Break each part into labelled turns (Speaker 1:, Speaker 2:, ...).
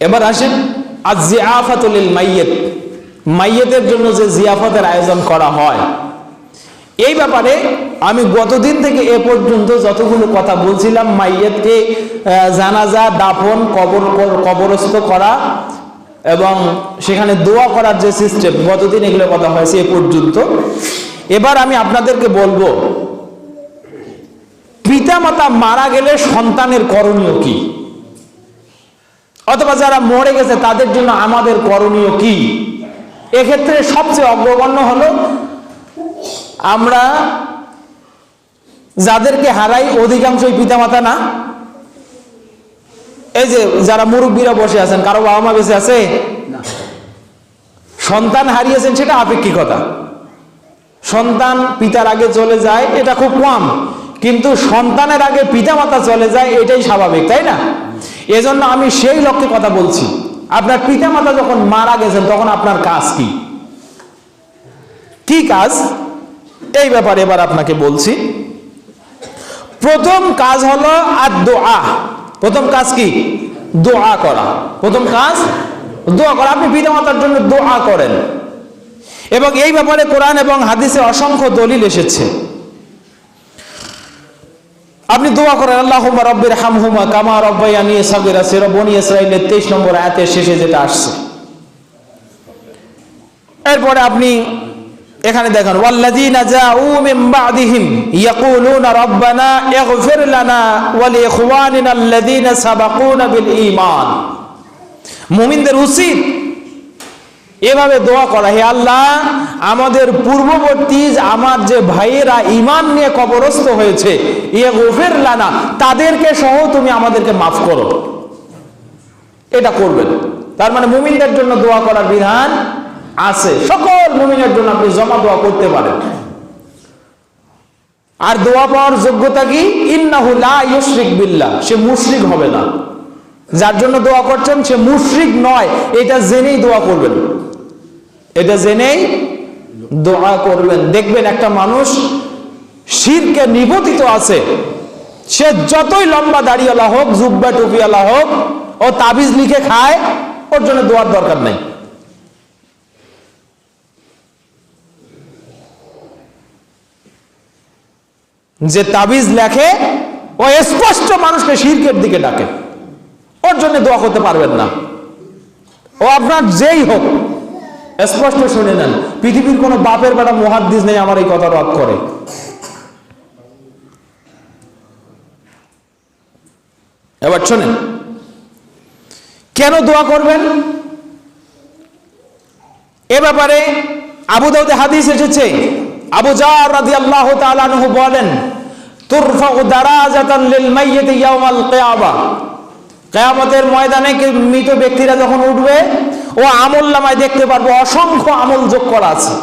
Speaker 1: এবার আসেন আর জিয়াফাতুল মাইয়েত। মাইয়েতের জন্য যে জিয়াফতের আয়োজন করা হয়। এই ব্যাপারে আমি গতদিন থেকে এ পর্যন্ত যতগুলো কথা বলছিলাম, মাইয়েতকে জানাজা, দাফন, কবর কবরস্থ করা এবং সেখানে দোয়া করার যে সিস্টেম, গতদিন এগুলো কথা হয়েছে এ পর্যন্ত। এবার আমি আপনাদেরকে বলব, পিতামাতা মারা গেলে সন্তানের করণীয় কি? অথবা যারা মরে গেছে তাদের জন্য আমাদের করণীয় কি? এক্ষেত্রে সবচেয়ে অগ্রগণ্য হল আমরা যাদেরকে হারাই অধিকাংশই পিতামাতা না। এই যে যারা মুরব্বীরা বসে আছেন কারও বাবা মা বেঁচে আছে? সন্তান হারিয়েছেন সেটা আপেক্ষিকতা। সন্তান পিতার আগে চলে যায় এটা খুব কম। কিন্তু সন্তানের আগে পিতামাতা চলে যায় এটাই স্বাভাবিক তাই না? এজন্য আমি সেই লক্ষ্যে কথা বলছি। আপনার পিতামাতা যখন মারা গেছেন, তখন আপনার কাজ কি? কি কাজ? এই ব্যাপারে এবার আপনাকে বলছি। প্রথম কাজ হলো আর দোয়া প্রথম কাজ কি? দোয়া করা। প্রথম কাজ, দোয়া করা। আপনি পিতামাতার জন্য দোয়া করেন। এবং এই ব্যাপারে কোরআন এবং হাদিসে অসংখ্য দলিল এসেছে। আপনি দোয়া করেন আল্লাহ রব্বির হামহুমা কামা রব্বাইয়ানি সাগিরা সেরা বনি ইসরাইলের তেইশ নম্বর আয়াতের শেষে যেটা আসছে। এরপরে আপনি এখানে দেখেন, ওয়াল্লাযীনা জাউ মিন বা'দিহিম ইয়াকুলুনা রাব্বানা ইগফির লানা ওয়া লিইখওয়ানিনা আল্লাযীনা সাবাকুনা বিল ঈমান মুমিনদের উচিত এভাবে দোয়া করা, হে আল্লাহ, আমাদের পূর্ববর্তী আমার যে ভাইয়েরা ইমান নিয়ে কবরস্থ হয়েছে ইয়ে গফের লানা, তাদেরকে সহ তুমি আমাদেরকে মাফ করো। এটা করবেন। তার মানে মুমিনদের জন্য দোয়া করার বিধান আছে। সকল মুমিনের জন্য আপনি জমা দোয়া করতে পারেন। আর দোয়া পাওয়ার যোগ্যতা কি? ইন্নাহু লা ইউশরিক বিল্লাহ, সে মুশরিক হবে না। যার জন্য দোয়া করছেন, সে মুশরিক নয়। এটা জেনেই দোয়া করবেন। এটা জেনেই দোয়া করবেন। দেখবেন একটা মানুষ শিরকে নিবতিত আছে। সে যতই লম্বা দাড়িওয়ালা হোক, জুব্বা টুপিওয়ালা হোক, ও তাবিজ লিখে খায়, ওর জন্য দোয়ার দরকার নেই। যে তাবিজ লেখে, ও স্পষ্ট মানুষকে শিরকের দিকে ডাকে। ওর জন্য দোয়া করতে পারবেন না। ও আপনার যেই হোক স্পষ্ট শুনে নেন, পৃথিবীর কোনো বাপের বেটা মহাদ্দিস নেই আমার এই কথা রদ করে। এবার শোনেন, কেন দোয়া করবেন? এ ব্যাপারে আবু দাউদে হাদিস এসেছে। আবু জার রাদিয়াল্লাহু তাআলা আনহু বলেন, তুরফাউ দারাজাতান লিল মাইয়িতি ইয়াউমাল কিয়ামা। কেয়ামতের ময়দানে মৃত ব্যক্তিরা যখন উঠবে? ও আমল নামায় দেখতে পারব, অসংখ্য আমল যোগ করা আছে।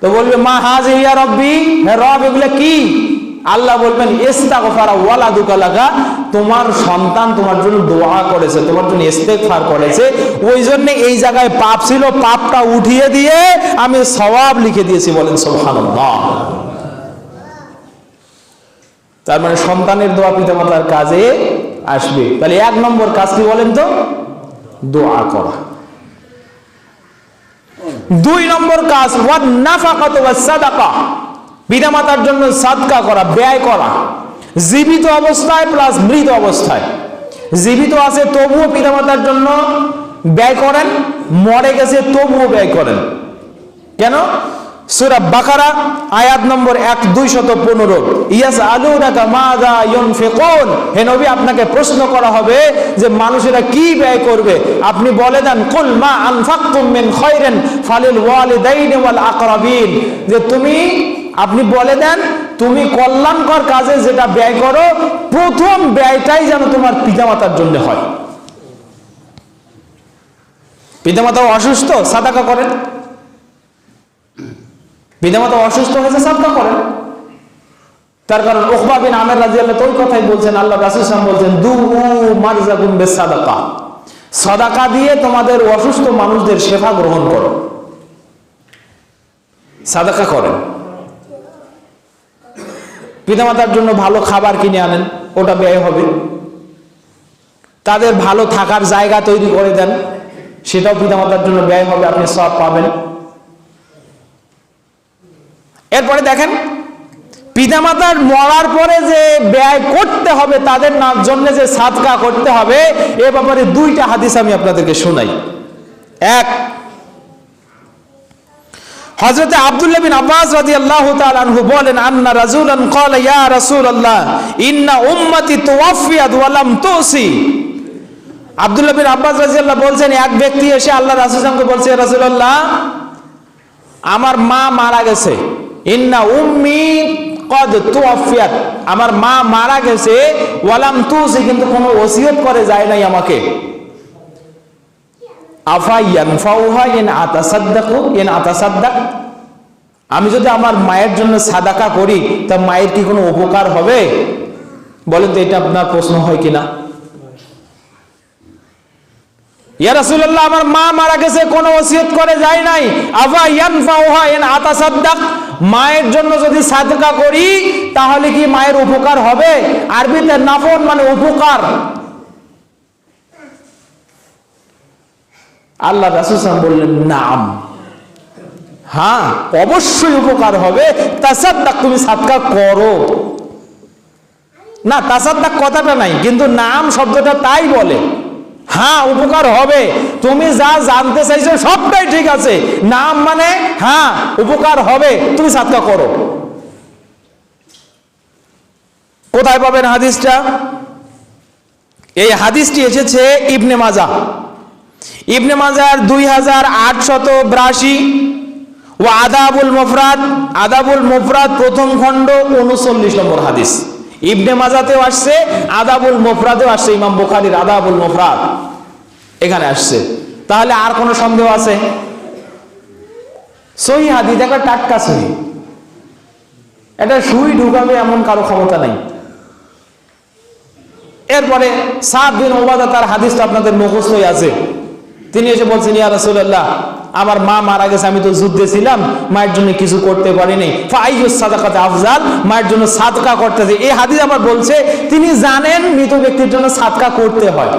Speaker 1: তো বলবে, মা হাজ ইয়া রব্বি রব, এগুলো কি? আল্লাহ বলবেন ওয়ালা তোমার সন্তান তোমার জন্য দোয়া করেছে, তোমার জন্য ইস্তেগফার করেছে। ওই জন্য এই জায়গায় পাপ ছিল, পাপটা উঠিয়ে দিয়ে আমি সওয়াব লিখে দিয়েছি বলেন, সুবহানাল্লাহ। তার মানে সন্তানের দোয়া পিতামাতার কাজে আসবে। তাহলে এক নম্বর কাজ কি বলেন তো? দোয়া করা। দুই নম্বর কাজ ওয়াদ নাফাকাত ওয়াস সাদাকা পিতামাতার জন্য সাদকা করা, ব্যয় করা। জীবিত অবস্থায় প্লাস মৃত অবস্থায়। জীবিত আছে, তবুও পিতামাতার জন্য ব্যয় করেন, মরে গেছে, তবুও ব্যয় করেন। কেন? সুরা বাকারা, আয়াত নম্বর এক, দুই শত পনেরো। ইয়াস আলু নাকা মাদা ইউনফিকুন। হে নবী, আপনাকে প্রশ্ন করা হবে যে মানুষেরা কি ব্যয় করবে? আপনি বলে দেন, কুল মা আনফাকতুম মিন খায়রিন ফালিল ওয়ালিদাইন ওয়াল আকরাবিন। যে তুমি, আপনি বলে দেন, তুমি কল্যাণকর কাজে যেটা ব্যয় করো, প্রথম ব্যয়টাই যেন তোমার পিতামাতার জন্য হয়। পিতামাতা অসুস্থ, সাদাকা করেন। পিতামাতা অসুস্থ হয়েছে সাদকা করেন। তার কারণ ওখবা বিন আমের রাজি আল্লাহ তো ওই কথাই বলছেন, আল্লাহ রাসুল সালাম বলছেন দু মারজাকুম বে সাদাকা সাদাকা দিয়ে তোমাদের অসুস্থ মানুষদের সেবা গ্রহণ করো। সাদাকা করেন। পিতামাতার জন্য ভালো খাবার কিনে আনেন, ওটা ব্যয় হবে। তাদের ভালো থাকার জায়গা তৈরি করে দেন, সেটাও পিতামাতার জন্য ব্যয় হবে, আপনি সব পাবেন। এরপরে দেখেন, পিতামাতার মরার পরে যে ব্যয় করতে হবে তাদের নাম জন্য যে সাদকা করতে হবে, এ ব্যাপারে দুইটা হাদিস আমি আপনাদেরকে শোনাই। এক, হযরত আব্দুল্লাহ বিন আব্বাস রাদিয়াল্লাহু তাআলা আনহু বলেন, আন্না রাজুলান ক্বালা, ইয়া রাসূলুল্লাহ, ইন্না উম্মতি তুওয়াফিয়াত ওয়া লাম তুসি। আব্দুল্লাহ বিন আব্বাস রাদিয়াল্লাহু বলছেন, এক ব্যক্তি এসে আল্লাহ রাসূলকে বলছে রাসূলুল্লাহ, আমার মা মারা গেছে। ইন্না উম্মি কদ তুওয়াফিয়াত আমার মা মারা গেছে, ওয়ালাম তুসি কিন্তু কোনো ওসিয়ত করে যায় নাই আমাকে। আফা ইয়ানফাউহা ইন আতাসাদ্দাকু, ইন আতাসাদ্দাক। আমি যদি আমার মায়ের জন্য সাদাকা করি, তা মায়ের কি কোনো উপকার হবে? বলেন তো এটা আপনার প্রশ্ন হয় কিনা? ইয়া রাসূলুল্লাহ, আমার মা মায়ের জন্য যদি সাদকা করি, তাহলে কি মায়ের উপকার হবে? আরবিতে নাফন মানে উপকার। আল্লাহ বললেন, নাম। হ্যাঁ অবশ্যই উপকার হবে। তাসাদ্দাক, তুমি সাদকা করো। না, তাসাদ্দাক কথাটা নাই, কিন্তু নাম শব্দটা তাই বলে। হ্যাঁ উপকার হবে। তুমি যা জানতে চাইছো সবটাই ঠিক আছে। নাম মানে হ্যাঁ উপকার হবে। তুমি সাদকা করো। কোথায় পাবেন হাদিসটা? এই হাদিসটি এসেছে ইবনে মাজা। ইবনে মাজার দুই হাজার আটশত বিরাশি ও আদাবুল মুফরাদ। আদাবুল মুফরাদ প্রথম খণ্ড উনচল্লিশ নম্বর হাদিস। ইবনে মাজাতেও আসছে, আদাবুল মুফরাদেও আসছে, ইমাম বুখারির আদাবুল মুফরাদ। এখানে আসছে। তাহলে আর কোনো সন্দেহ আছে? সহি হাদিস, একটা টাটকা সহি। এটা সুই ঢুকাবে এমন কারও ক্ষমতা নাই। এরপরে সাত দিন ওবাদা তার হাদিসটা আপনাদের মুখস্থই আছে। তিনি এসে বলছেন, ইয়া রাসূলুল্লাহ আমার মা মারা গেছে, আমি তো যুদ্ধে ছিলাম, মায়ের জন্য কিছু করতে পারিনি। ফাইয়ুস সাদাকাতে আফজাল, মায়ের জন্য সাদকা করতেছে। এই হাদিস আবার বলছে, তিনি জানেন মৃত ব্যক্তির জন্য সাদকা করতে হয়।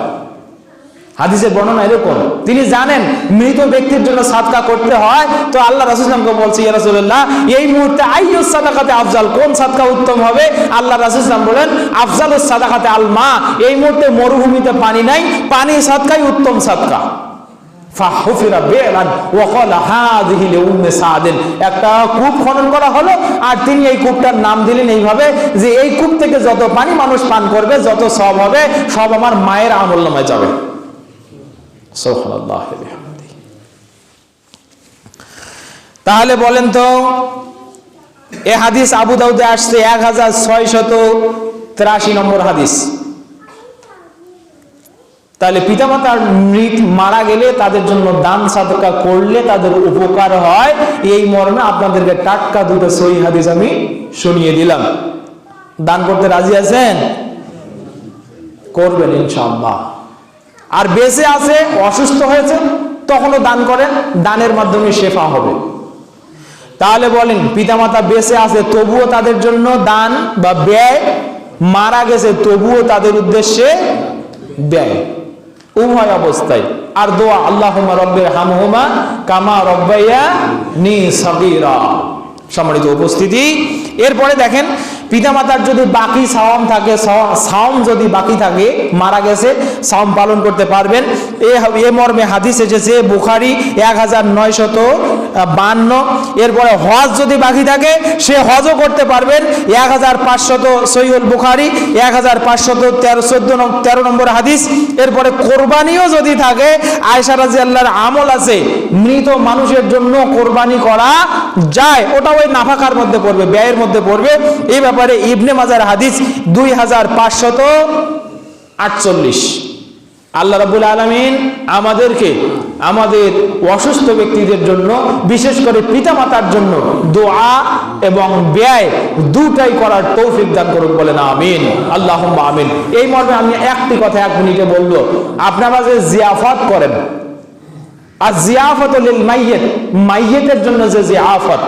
Speaker 1: হাদিসের বর্ণনা এরকম, তিনি জানেন মৃত ব্যক্তির জন্য সাদকা করতে হয়, তো আল্লাহ রাসুলামকে বলছে, ইয়া এই মুহূর্তে আইয়ুস সাদাকাতে আফজাল কোন সাদকা উত্তম হবে? আল্লাহ রাসুলাম বলেন, আফজালুস সাদাকাতে আল মা এই মুহূর্তে মরুভূমিতে পানি নাই পানি সাদকাই উত্তম সাদকা। একটা কূপ খনন করা হলো আর তিনি এই কূপটার নাম দিলেন এইভাবে যে এই কূপ থেকে যত পানি মানুষ পান করবে, যত সব হবে সব আমার মায়ের আমল নামায় যাবে তাহলে বলেন তো, এ হাদিস আবু দাউদে আসছে এক হাজার ছয় শত তিরাশি নম্বর হাদিস। তাহলে পিতামাতার মৃত মারা গেলে তাদের জন্য দান সাদকা করলে তাদের উপকার হয়। এই মর্মে আপনাদেরকে টাটকা দুটো সই হাদিস আমি শুনিয়ে দিলাম। দান করতে রাজি আছেন? করবেন ইনশাআল্লাহ। আর বেঁচে আছে, অসুস্থ হয়েছে তখনও দান করেন, দানের মাধ্যমে শেফা হবে। তাহলে বলেন, পিতামাতা বেঁচে আছে, তবুও তাদের জন্য দান বা ব্যয়, মারা গেছে, তবুও তাদের উদ্দেশ্যে ব্যয়। উভয় অবস্থায়। আর দোয়া আল্লাহমা রব্বের হামহুমা কামা রব্বাইয়া নি সাবিরা সম্মানিত উপস্থিতি। এরপরে দেখেন পিতামাতার যদি বাকি সাওয়াম থাকে সাওম যদি বাকি থাকে, মারা গেছে, সাওম পালন করতে পারবেন। এ মর্মে হাদিস এসেছে, বুখারি এক হাজার নয়শত বান্ন। এরপরে হজ যদি বাকি থাকে, সে হজও করতে পারবেন। এক হাজার পাঁচশত সৈয়দ বুখারি এক হাজার পাঁচশত তেরো, চোদ্দ তেরো নম্বর হাদিস। এরপরে কোরবানিও যদি থাকে আয়সা রাজি আল্লাহর আমল আছে, মৃত মানুষের জন্য কোরবানি করা যায়। ওটা ওই নাফাকার মধ্যে পড়বে, ব্যয়ের মধ্যে পড়বে। এই ব্যাপারে ইবনে মাজার হাদিস দুই হাজার পাঁচশত আটচল্লিশ। আল্লাহ রাবুল আলমিন আমাদেরকে, আমাদের অসুস্থ ব্যক্তিদের জন্য, বিশেষ করে পিতামাতার জন্য দোয়া এবং ব্যয় দুটাই করার তৌফিক দান করুন বলেন, আমিন। আল্লাহ আমিন। এই মর্মে আমি একটি কথা এক মিনিটে বলব, আপনারা যে জিয়াফত করেন, আর জিয়াফত মাইয়েত, মাইয়েতের জন্য যে জিয়াফত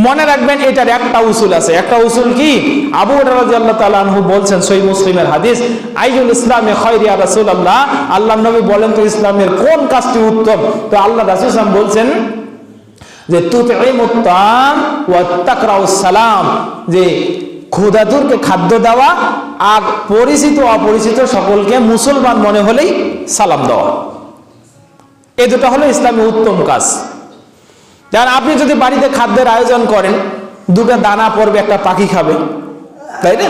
Speaker 1: মনে রাখবেন এটার একটা উসুল আছে। একটা উসুল কি? আবু রাদিয়াল্লাহু তাআলা বলছেন সহিহ মুসলিমের হাদিস আইজুল ইসলামে খৈরি ইয়া রাসূলুল্লাহ। আল্লাহ নবী বলেন তো, ইসলামের কোন কাজটি উত্তম? তো আল্লাহ রাসূল বলছেন যে তুতঈমুত তাম ওয়া তাকরাউস সালাম। যে, ক্ষুধাতুরকে খাদ্য দেওয়া আর পরিচিত অপরিচিত সকলকে মুসলমান মনে হলেই সালাম দেওয়া। এ দুটো হলো ইসলামের উত্তম কাজ। যেমন আপনি যদি বাড়িতে খাদ্যের আয়োজন করেন, দুটো দানা পড়বে, একটা পাখি খাবে। তাই না?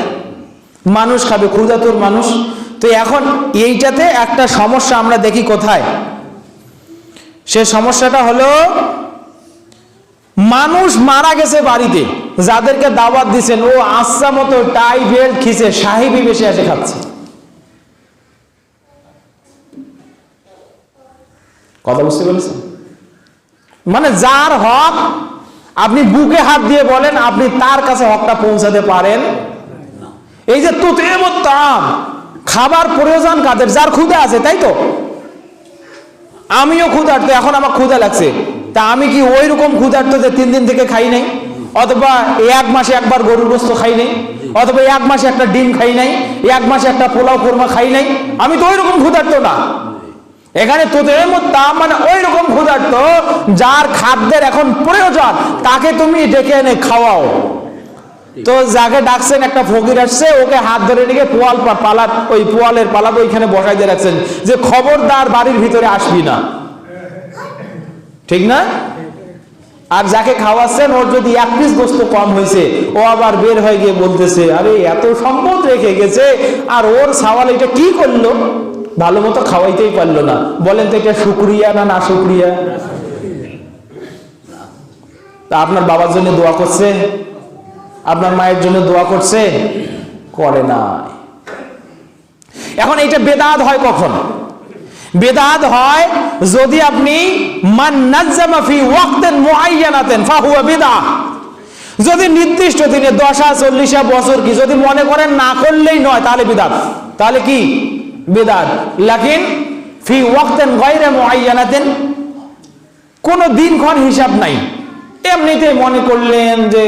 Speaker 1: মানুষ খাবে, ক্ষুধাতুর মানুষ। তো এখন এইটাতে একটা সমস্যা আমরা দেখি কোথায়? সে সমস্যাটা হলো, মানুষ মারা গেছে বাড়িতে। যাদেরকে দাওয়াত দিছেন, ও আচ্ছা মতো টাই বেল্ট খিসে সাহেবি বেশি এসে খাচ্ছে। কথা বুঝতে পেরেছেন? মানে যার হক আপনি বুকে হাত দিয়ে বলেন, আপনি তার কাছে হকটা পৌঁছাতে পারেন। এই যে তুতে তাম, খাবার প্রয়োজন কাদের? যার ক্ষুদে আছে, তাই তো? আমিও ক্ষুধার্ত, এখন আমার ক্ষুধা লাগছে। তা আমি কি ওই রকম ক্ষুধার্ত যে তিন দিন থেকে খাই নাই? অথবা এক মাসে একবার গরুর গোস্ত খাই নাই? অথবা এক মাসে একটা ডিম খাই নাই? এক মাসে একটা পোলাও কোরমা খাই নাই? আমি তো ওই রকম ক্ষুধার্ত না। এখানে তোদের তাম মানে ওই রকম ক্ষুধার্ত যার খাদ্যের এখন প্রয়োজন, তাকে তুমি ডেকে এনে খাওয়াও। তো যাকে ডাকছেন একটা ফকির আসছে, ওকে হাত ধরে নিয়ে পোয়াল পা- পালাত, ওই পোয়ালের পালাত ওইখানে বসাই দিয়ে রাখছেন যে খবরদার বাড়ির ভিতরে আসবি না। ঠিক না? আর যাকে খাওয়াচ্ছেন, ওর যদি এক পিস গোস্ত কম হয়েছে, ও আবার বের হয়ে গিয়ে বলতেছে, আরে, এত সম্পদ রেখে গেছে, আর ওর সাওয়াল এটা কি করল? ভালো মতো খাওয়াইতেই পারল না। বলেন তো এটা শুক্রিয়া না না শুক্রিয়া? তা আপনার বাবার জন্য দোয়া করছে? আপনার মায়ের জন্য দোয়া করছে? করে না এখন এটা বেদাত হয় কখন? বেদাত হয় যদি আপনি যদি নির্দিষ্ট দিনে দশা চল্লিশা বছর কি? যদি মনে করেন না করলেই নয়, তাহলে বিদাত তাহলে কি? বেদাত। লাকিন ফি ওয়াক্তেন গায়রে মুআয়্যানাতেন কোনো দিনক্ষণ হিসাব নাই। এমনিতে মনে করলেন যে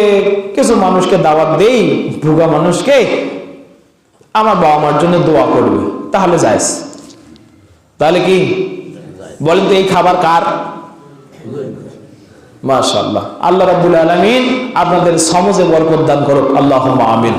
Speaker 1: কিছু মানুষকে দাওয়াত দেই, ভুগা মানুষকে, আমার বাবা মার জন্য দোয়া করবে, তাহলে যাইস তাহলে কি? বলেন তো এই খাবার কার? মাশাআল্লাহ। আল্লাহ রাব্বুল আলামিন আপনাদের সমাজে বরকত দান করুক। আল্লাহুম্মা আমিন।